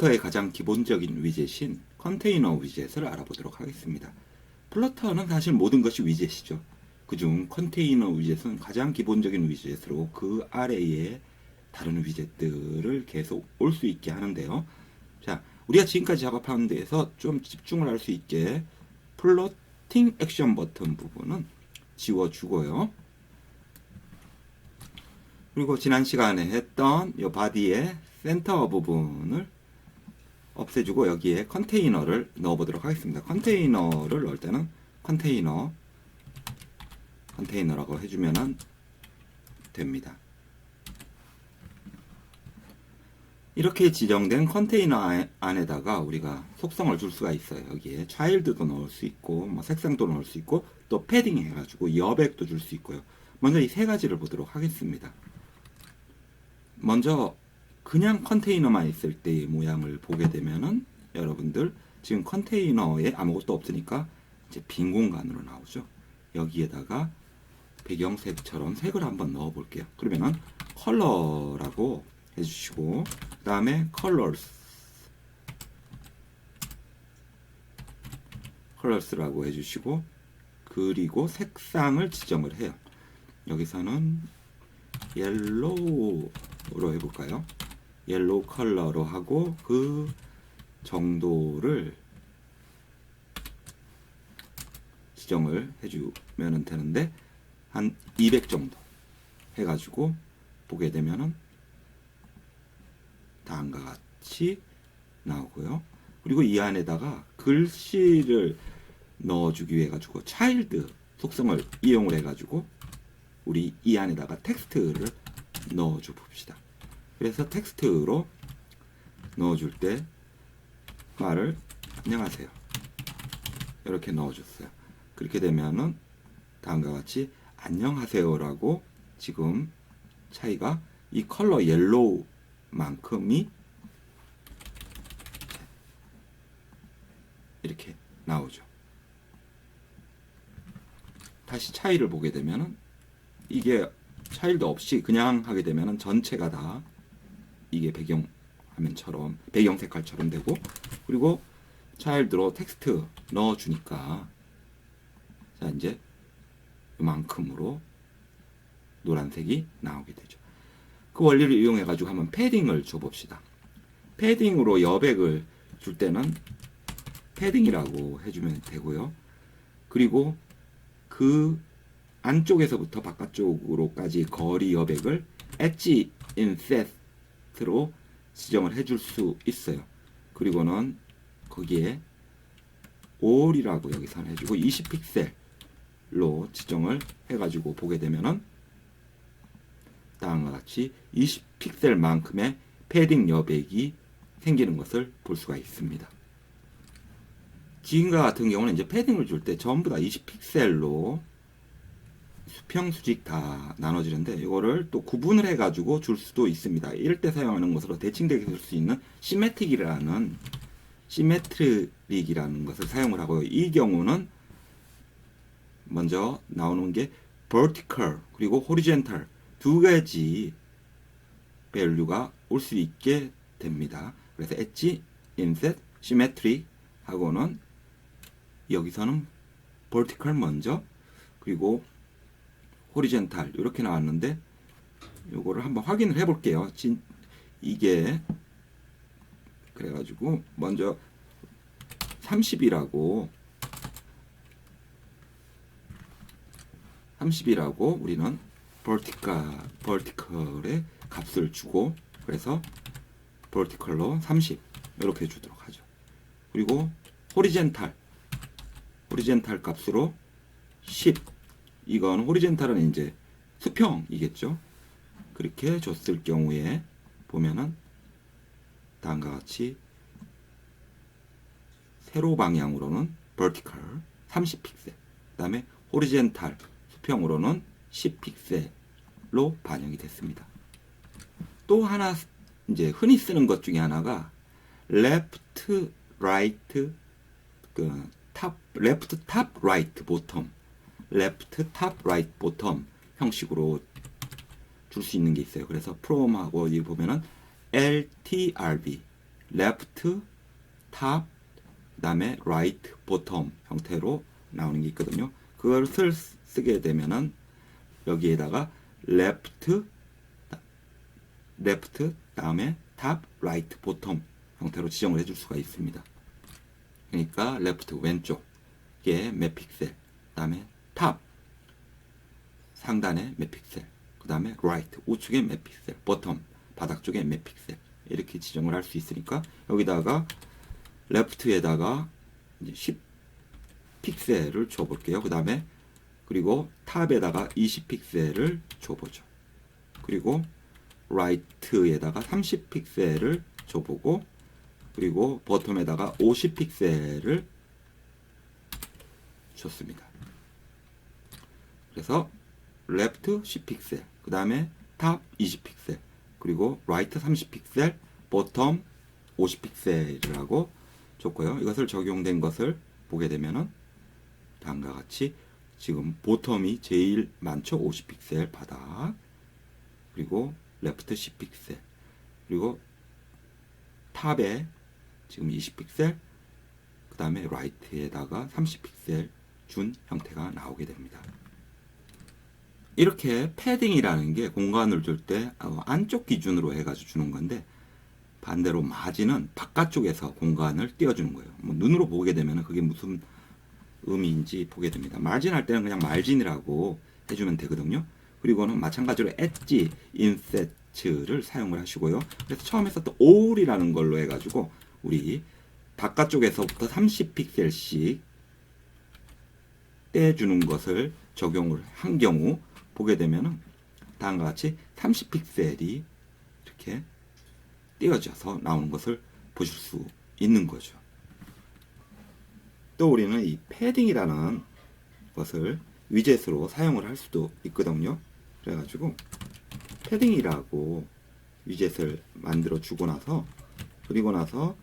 플러터의 가장 기본적인 위젯인 컨테이너 위젯을 알아보도록 하겠습니다. 플러터는 사실 모든 것이 위젯이죠. 그중 컨테이너 위젯은 가장 기본적인 위젯으로 그 아래에 다른 위젯들을 계속 올 수 있게 하는데요. 자, 우리가 지금까지 작업하는 데에서 좀 집중을 할 수 있게 플로팅 액션 버튼 부분은 지워주고요. 그리고 지난 시간에 했던 이 바디의 센터 부분을 없애주고 여기에 컨테이너를 넣어보도록 하겠습니다. 컨테이너를 넣을 때는 컨테이너 컨테이너라고 해주면 됩니다. 이렇게 지정된 컨테이너 아- 안에다가 우리가 속성을 줄 수가 있어요. 여기에 차일드도 넣을 수 있고, 뭐 색상도 넣을 수 있고, 또 패딩 해가지고 여백도 줄 수 있고요. 먼저 이 세 가지를 보도록 하겠습니다. 먼저 그냥 컨테이너만 있을 때의 모양을 보게 되면은 여러분들 지금 컨테이너에 아무것도 없으니까 이제 빈 공간으로 나오죠. 여기에다가 배경색처럼 색을 한번 넣어 볼게요. 그러면은 컬러라고 해주시고 그 다음에 컬러스 컬러스라고 해주시고 그리고 색상을 지정을 해요. 여기서는 옐로우로 해볼까요? 옐로우 컬러로 하고 그 정도를 지정을 해주면 되는데 한 200 정도 해가지고 보게 되면은 다음과 같이 나오고요. 그리고 이 안에다가 글씨를 넣어주기 위해 가지고 차일드 속성을 이용을 해가지고 우리 이 안에다가 텍스트를 넣어줘 봅시다. 그래서 텍스트로 넣어줄 때 말을 안녕하세요. 이렇게 넣어줬어요. 그렇게 되면은 다음과 같이 안녕하세요라고 지금 차이가 이 컬러 옐로우만큼이 이렇게 나오죠. 다시 차이를 보게 되면은 이게 차일도 없이 그냥 하게 되면은 전체가 다 이게 배경 화면처럼 배경 색깔처럼 되고 그리고 차일드로 텍스트 넣어 주니까 자 이제 이만큼으로 노란색이 나오게 되죠. 그 원리를 이용해 가지고 한번 패딩을 줘 봅시다. 패딩으로 여백을 줄 때는 패딩이라고 해주면 되고요. 그리고 그 안쪽에서부터 바깥쪽으로까지 거리 여백을 엣지 인셋 으로 지정을 해줄 수 있어요. 그리고는 거기에 all이라고 여기서는 해주고 20픽셀로 지정을 해가지고 보게 되면은 다음과 같이 20픽셀만큼의 패딩 여백이 생기는 것을 볼 수가 있습니다. 지금과 같은 경우는 이제 패딩을 줄 때 전부 다 20픽셀로 수평 수직 다 나눠지는데 이거를 또 구분을 해가지고 줄 수도 있습니다. 이럴 때 사용하는 것으로 대칭되게 될수 있는 시메틱이라는 시메트릭이라는 것을 사용을 하고요. 이 경우는 먼저 나오는 게 vertical 그리고 horizontal 두 가지 밸류가 올 수 있게 됩니다. 그래서 엣지, 인셋, 시메트릭 하고는 여기서는 vertical 먼저 그리고 호리젠탈 이렇게 나왔는데 요거를 한번 확인을 해 볼게요. 진 이게 그래 가지고 먼저 30이라고 30이라고 우리는 vertical vertical의 값을 주고 그래서 vertical로 30 이렇게 주도록 하죠. 그리고 호리젠탈 호리젠탈 값으로 10 이건 호리젠탈은 이제 수평이겠죠. 그렇게 줬을 경우에 보면은 다음과 같이 세로 방향으로는 vertical 30픽셀 그다음에 호리젠탈 수평으로는 10픽셀로 반영이 됐습니다. 또 하나 이제 흔히 쓰는 것 중에 하나가 left, right, 그 탑, left, top, right, bottom, left, top, right, bottom 형식으로 줄 수 있는 게 있어요. 그래서 from하고 여기 보면은 LTRB, left, top, 그다음에 right, bottom 형태로 나오는 게 있거든요. 그것을 쓰게 되면은 여기에다가 left, left, 다음에 top, right, bottom 형태로 지정을 해줄 수가 있습니다. 그러니까 left 왼쪽에 몇 픽셀, 그다음에 top 상단에 몇 픽셀, 그 다음에 right 우측에 몇 픽셀, bottom 바닥 쪽에 몇 픽셀 이렇게 지정을 할 수 있으니까 여기다가 left에다가 이제 10 픽셀을 줘볼게요. 그 다음에 그리고 탑에다가 20 픽셀을 줘보죠. 그리고 right에다가 30 픽셀을 줘보고 그리고 버텀에다가 50 픽셀을 줬습니다. 그래서 left 10 픽셀, 그 다음에 top 20 픽셀, 그리고 right 30 픽셀, bottom 50 픽셀을 하고 줬고요. 이것을 적용된 것을 보게 되면은 다음과 같이 지금 보텀이 제일 많죠. 50 픽셀 바닥. 그리고 레프트 10 픽셀. 그리고 탑에 지금 20 픽셀. 그 다음에 라이트에다가 30 픽셀 준 형태가 나오게 됩니다. 이렇게 패딩이라는 게 공간을 줄 때 안쪽 기준으로 해가지고 주는 건데 반대로 마진은 바깥쪽에서 공간을 띄워주는 거예요. 뭐 눈으로 보게 되면 그게 무슨 의미인지 보게 됩니다. 마진 할 때는 그냥 말진이라고 해주면 되거든요. 그리고는 마찬가지로 엣지 인셋을 사용을 하시고요. 그래서 처음에 썼던 all이라는 걸로 해가지고 우리 바깥쪽에서부터 30픽셀씩 떼주는 것을 적용을 한 경우 보게 되면은 다음과 같이 30픽셀이 이렇게 띄어져서 나오는 것을 보실 수 있는 거죠. 또 우리는 이 패딩이라는 것을 위젯으로 사용을 할 수도 있거든요. 그래가지고 패딩이라고 위젯을 만들어 주고 나서 그리고 나서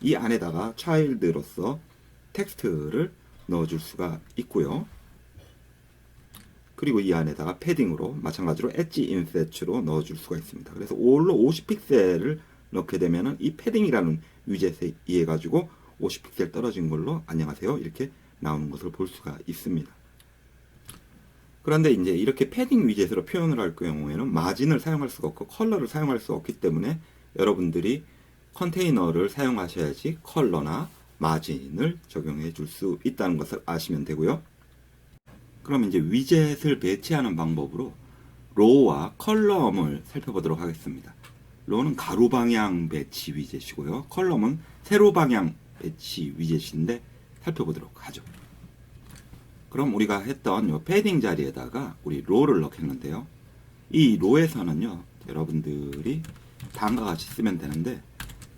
이 안에다가 차일드로서 텍스트를 넣어줄 수가 있고요. 그리고 이 안에다가 패딩으로 마찬가지로 엣지 인셋으로 넣어줄 수가 있습니다. 그래서 올로 50픽셀을 넣게 되면은 이 패딩이라는 위젯에 의해 가지고 50픽셀 떨어진 걸로 안녕하세요 이렇게 나오는 것을 볼 수가 있습니다. 그런데 이제 이렇게 패딩 위젯으로 표현을 할 경우에는 마진을 사용할 수가 없고 컬러를 사용할 수 없기 때문에 여러분들이 컨테이너를 사용하셔야지 컬러나 마진을 적용해 줄 수 있다는 것을 아시면 되고요. 그럼 이제 위젯을 배치하는 방법으로 로우와 컬럼을 살펴보도록 하겠습니다. 로우는 가로 방향 배치 위젯이고요. 컬럼은 세로 방향 배치 위젯인데 살펴보도록 하죠. 그럼 우리가 했던 요 패딩 자리에다가 우리 로를 넣겠는데요. 이 로에서는요, 여러분들이 다음과 같이 쓰면 되는데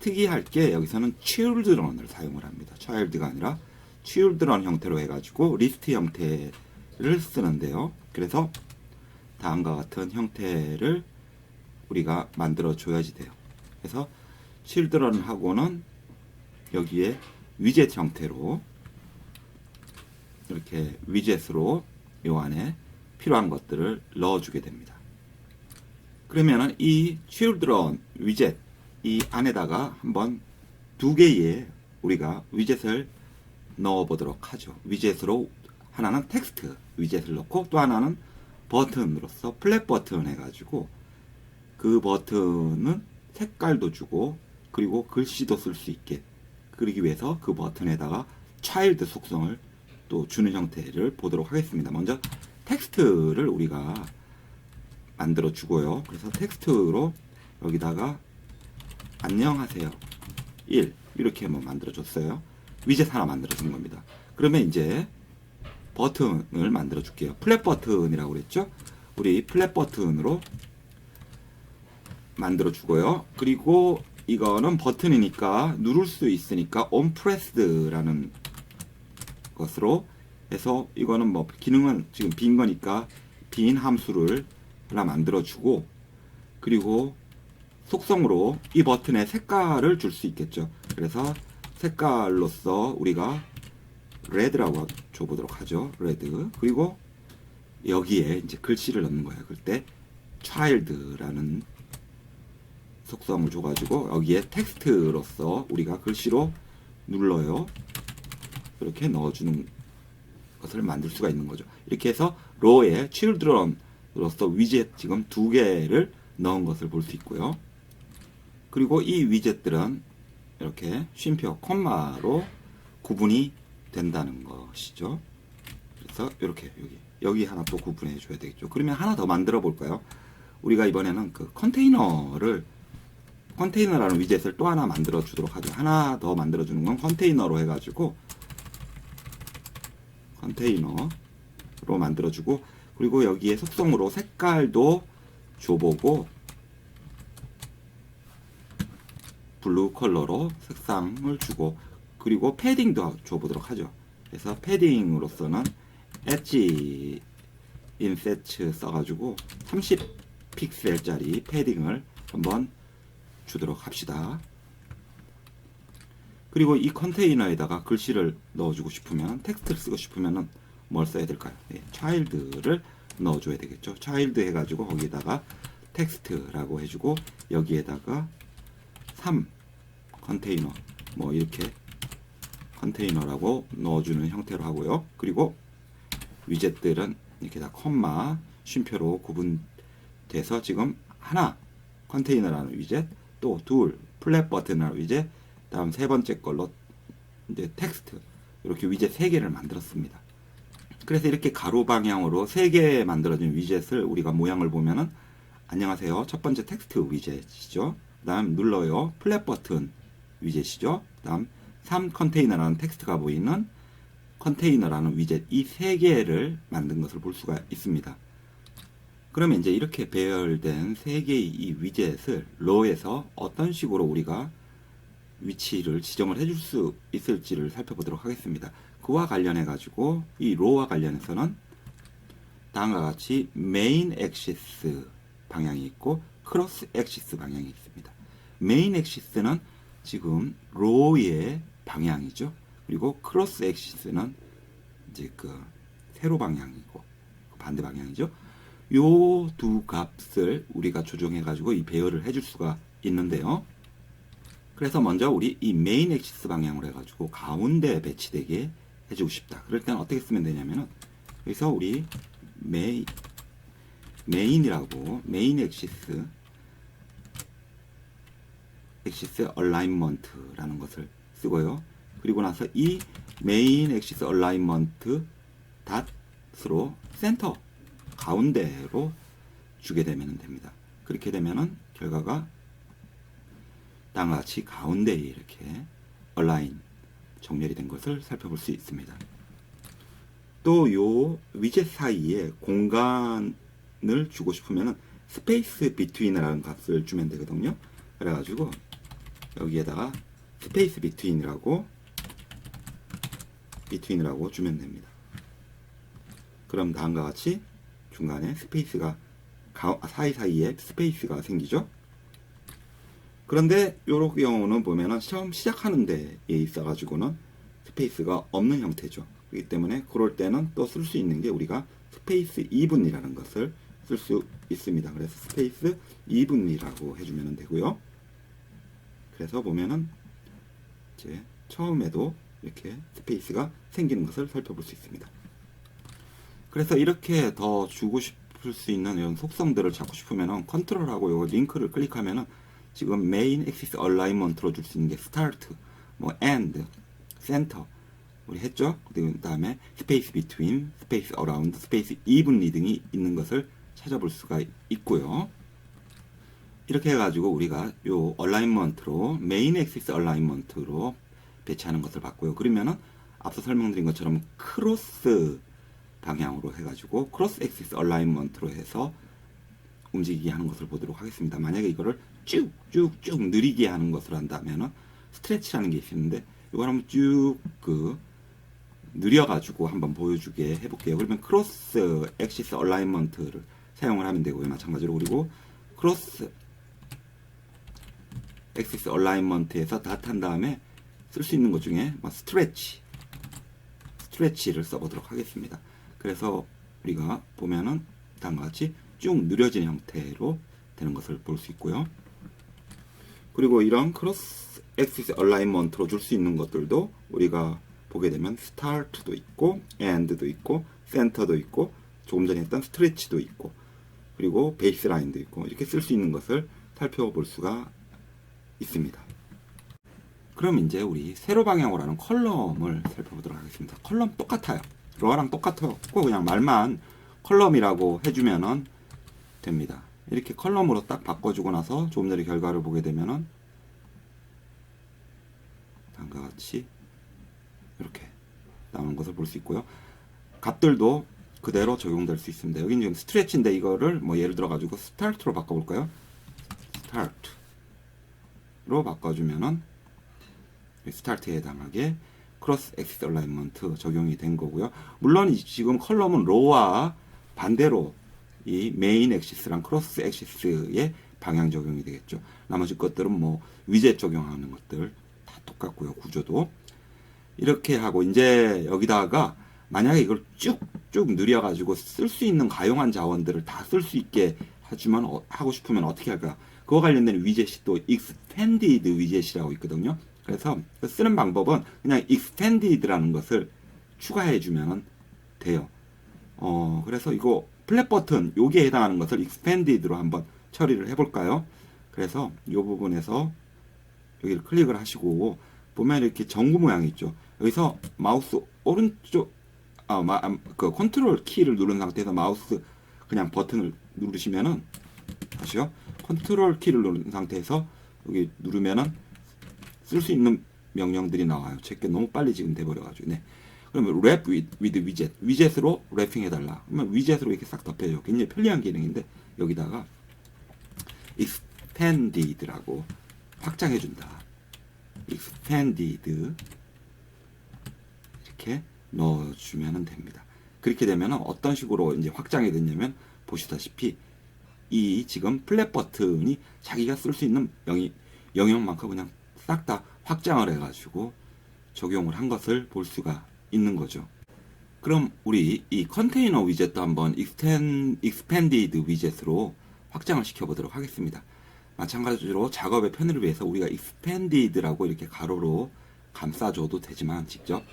특이할 게 여기서는 children을 사용을 합니다. child가 아니라 children 형태로 해가지고 리스트 형태 를 쓰는데요. 그래서 다음과 같은 형태를 우리가 만들어 줘야지 돼요. 그래서 children하고는 여기에 위젯 형태로 이렇게 위젯으로 요 안에 필요한 것들을 넣어 주게 됩니다. 그러면은 이 children 위젯 이 안에다가 한번 두 개의 우리가 위젯을 넣어 보도록 하죠. 위젯으로 하나는 텍스트 위젯을 넣고 또 하나는 버튼으로서 플랫 버튼 해가지고 그 버튼은 색깔도 주고 그리고 글씨도 쓸 수 있게 그러기 위해서 그 버튼에다가 차일드 속성을 또 주는 형태를 보도록 하겠습니다. 먼저 텍스트를 우리가 만들어 주고요. 그래서 텍스트로 여기다가 안녕하세요. 1 이렇게 한번 만들어 줬어요. 위젯 하나 만들어 준 겁니다. 그러면 이제 버튼을 만들어 줄게요. 플랫 버튼이라고 그랬죠? 우리 플랫 버튼으로 만들어 주고요. 그리고 이거는 버튼이니까 누를 수 있으니까 on pressed라는 것으로 해서 이거는 뭐 기능은 지금 빈 거니까 빈 함수를 하나 만들어 주고 그리고 속성으로 이 버튼에 색깔을 줄 수 있겠죠. 그래서 색깔로서 우리가 레드라고 줘보도록 하죠. 레드. 그리고 여기에 이제 글씨를 넣는 거예요. 그때 child라는 속성을 줘가지고 여기에 텍스트로서 우리가 글씨로 눌러요. 이렇게 넣어주는 것을 만들 수가 있는 거죠. 이렇게 해서 로에 children으로서 위젯 지금 두 개를 넣은 것을 볼 수 있고요. 그리고 이 위젯들은 이렇게 쉼표 콤마로 구분이 된다는 것이죠. 그래서 이렇게 여기 여기 하나 또 구분해 줘야 되겠죠. 그러면 하나 더 만들어 볼까요? 우리가 이번에는 그 컨테이너를 컨테이너라는 위젯을 또 하나 만들어 주도록 하죠. 하나 더 만들어 주는 건 컨테이너로 해가지고 컨테이너로 만들어 주고 그리고 여기에 속성으로 색깔도 줘보고 블루 컬러로 색상을 주고 그리고 패딩도 줘보도록 하죠. 그래서 패딩으로서는 엣지 인세트 써가지고 30 픽셀짜리 패딩을 한번 주도록 합시다. 그리고 이 컨테이너에다가 글씨를 넣어주고 싶으면 텍스트를 쓰고 싶으면은 뭘 써야 될까요? 네, child를 넣어줘야 되겠죠. child 해가지고 거기다가 텍스트라고 해주고 여기에다가 3 컨테이너 뭐 이렇게 컨테이너라고 넣어주는 형태로 하고요. 그리고 위젯들은 이렇게 다 컴마 쉼표로 구분돼서 지금 하나 컨테이너라는 위젯 또 둘 플랫 버튼이라는 위젯 다음 세 번째 걸로 이제 텍스트 이렇게 위젯 세 개를 만들었습니다. 그래서 이렇게 가로 방향으로 세 개 만들어진 위젯을 우리가 모양을 보면은 안녕하세요. 첫 번째 텍스트 위젯이죠. 그다음 눌러요. 플랫 버튼 위젯이죠. 그다음 3 컨테이너라는 텍스트가 보이는 컨테이너라는 위젯 이 세 개를 만든 것을 볼 수가 있습니다. 그러면 이제 이렇게 배열된 세 개의 이 위젯을 로에서 어떤 식으로 우리가 위치를 지정을 해줄 수 있을지를 살펴보도록 하겠습니다. 그와 관련해 가지고 이 로와 관련해서는 다음과 같이 메인 엑시스 방향이 있고 크로스 엑시스 방향이 있습니다. 메인 엑시스는 지금 로의 방향이죠. 그리고 크로스 엑시스는 이제 그 세로 방향이고 반대 방향이죠. 요 두 값을 우리가 조정해 가지고 이 배열을 해줄 수가 있는데요. 그래서 먼저 우리 이 메인 엑시스 방향으로 해가지고 가운데 배치되게 해주고 싶다. 그럴 때는 어떻게 쓰면 되냐면은 여기서 우리 메인 메인이라고 메인 엑시스 엑시스 얼라인먼트라는 것을 쓰고요. 그리고 나서 이 메인 엑시스 얼라인먼트 닷으로 센터 가운데로 주게 되면 됩니다. 그렇게 되면은 결과가 다음과 같이 가운데에 이렇게 얼라인 정렬이 된 것을 살펴볼 수 있습니다. 또 요 위젯 사이에 공간을 주고 싶으면 스페이스 비트윈이라는 값을 주면 되거든요. 그래가지고 여기에다가 스페이스 비트윈이라고 비트윈이라고 주면 됩니다. 그럼 다음과 같이 중간에 스페이스가 가, 사이사이에 스페이스가 생기죠. 그런데 요런 경우는 보면은 처음 시작하는 데에 있어 가지고는 스페이스가 없는 형태죠. 그렇기 때문에 그럴 때는 또 쓸 수 있는 게 우리가 스페이스 2분이라는 것을 쓸 수 있습니다. 그래서 스페이스 2분이라고 해주면 되고요. 그래서 보면은 이제 처음에도 이렇게 스페이스가 생기는 것을 살펴볼 수 있습니다. 그래서 이렇게 더 주고 싶을 수 있는 이런 속성들을 찾고 싶으면은 컨트롤하고 요 링크를 클릭하면은 지금 메인 엑시스 얼라인먼트로 줄 수 있는 게 스타트, 뭐 end, 센터 우리 했죠? 그 다음에 스페이스 비트윈, 스페이스 어라운드, 스페이스 이븐리 등이 있는 것을 찾아볼 수가 있고요. 이렇게 해가지고 우리가 요 얼라인먼트로 메인 엑시스 얼라인먼트로 배치하는 것을 봤고요. 그러면은 앞서 설명드린 것처럼 크로스 방향으로 해가지고 크로스 엑시스 얼라인먼트로 해서 움직이게 하는 것을 보도록 하겠습니다. 만약에 이거를 쭉쭉쭉 느리게 하는 것을 한다면은 스트레치라는 게 있는데 이걸 한번 쭉 그 느려가지고 한번 보여주게 해볼게요. 그러면 크로스 엑시스 얼라인먼트를 사용을 하면 되고요. 마찬가지로 그리고 크로스 엑시스 얼라인먼트에서 닷한 다음에 쓸 수 있는 것 중에 뭐 스트레치 스트레치를 써보도록 하겠습니다. 그래서 우리가 보면은 다음과 같이 쭉 느려진 형태로 되는 것을 볼 수 있고요. 그리고 이런 크로스 엑시스 얼라인먼트로 줄 수 있는 것들도 우리가 보게 되면 스타트도 있고 엔드도 있고 센터도 있고 조금 전에 했던 스트레치도 있고 그리고 베이스 라인도 있고 이렇게 쓸 수 있는 것을 살펴볼 수가 있습니다. 그럼 이제 우리 세로 방향으로 하는 컬럼을 살펴보도록 하겠습니다. 컬럼 똑같아요. 로아랑 똑같아요. 꼭 그냥 말만 컬럼이라고 해주면은 됩니다. 이렇게 컬럼으로 딱 바꿔주고 나서 조금 전에 결과를 보게 되면은 다음과 같이 이렇게 나오는 것을 볼 수 있고요. 값들도 그대로 적용될 수 있습니다. 여기는 지금 스트레치인데 이거를 뭐 예를 들어 가지고 스타트로 바꿔볼까요? 스타트 로 바꿔주면은 스타트에 해당하게 크로스 엑시스 얼라인먼트 적용이 된 거고요. 물론 이 지금 컬럼은 로와 반대로 이 메인 엑시스랑 크로스 엑시스의 방향 적용이 되겠죠. 나머지 것들은 뭐 위젯 적용하는 것들 다 똑같고요. 구조도 이렇게 하고 이제 여기다가 만약에 이걸 쭉쭉 늘려 가지고 쓸 수 있는 가용한 자원들을 다 쓸 수 있게 하지만 어- 하고 싶으면 어떻게 할까? 그거 관련된 위젯이 또 expanded 위젯이라고 있거든요. 그래서 그 쓰는 방법은 그냥 expanded라는 것을 추가해 주면 돼요. 어, 그래서 이거 플랫 버튼 여기에 해당하는 것을 expanded로 한번 처리를 해볼까요? 그래서 이 부분에서 여기를 클릭을 하시고 보면 이렇게 전구 모양이 있죠. 여기서 마우스 오른쪽 아, 마, 아, 그 컨트롤 키를 누른 상태에서 마우스 그냥 버튼을 누르시면은 다시요. 컨트롤 키를 누른 상태에서 여기 누르면은 쓸 수 있는 명령들이 나와요. 제게 너무 빨리 지금 돼버려가지고. 네. 그러면 랩 with widget. 위젯으로 랩핑 해달라. 그러면 위젯으로 이렇게 싹 덮여요. 굉장히 편리한 기능인데 여기다가 expanded라고 확장해준다. expanded 이렇게 넣어주면 됩니다. 그렇게 되면 어떤 식으로 이제 확장이 됐냐면 보시다시피 이 지금 플랫 버튼이 자기가 쓸 수 있는 영이, 영역만큼 그냥 싹 다 확장을 해가지고 적용을 한 것을 볼 수가 있는 거죠. 그럼 우리 이 컨테이너 위젯도 한번 익스텐, 익스펜디드 위젯으로 확장을 시켜보도록 하겠습니다. 마찬가지로 작업의 편의를 위해서 우리가 expanded라고 이렇게 가로로 감싸줘도 되지만 직접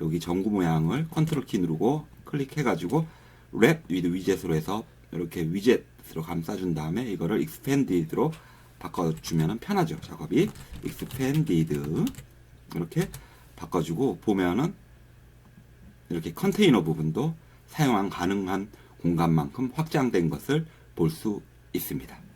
여기 전구 모양을 컨트롤 키 누르고 클릭해가지고 랩 위드 위젯으로 해서 이렇게 위젯 으로 감싸준 다음에 이거를 expanded로 바꿔주면 편하죠 작업이 expanded 이렇게 바꿔주고 보면은 이렇게 컨테이너 부분도 사용 가능한 공간만큼 확장된 것을 볼 수 있습니다.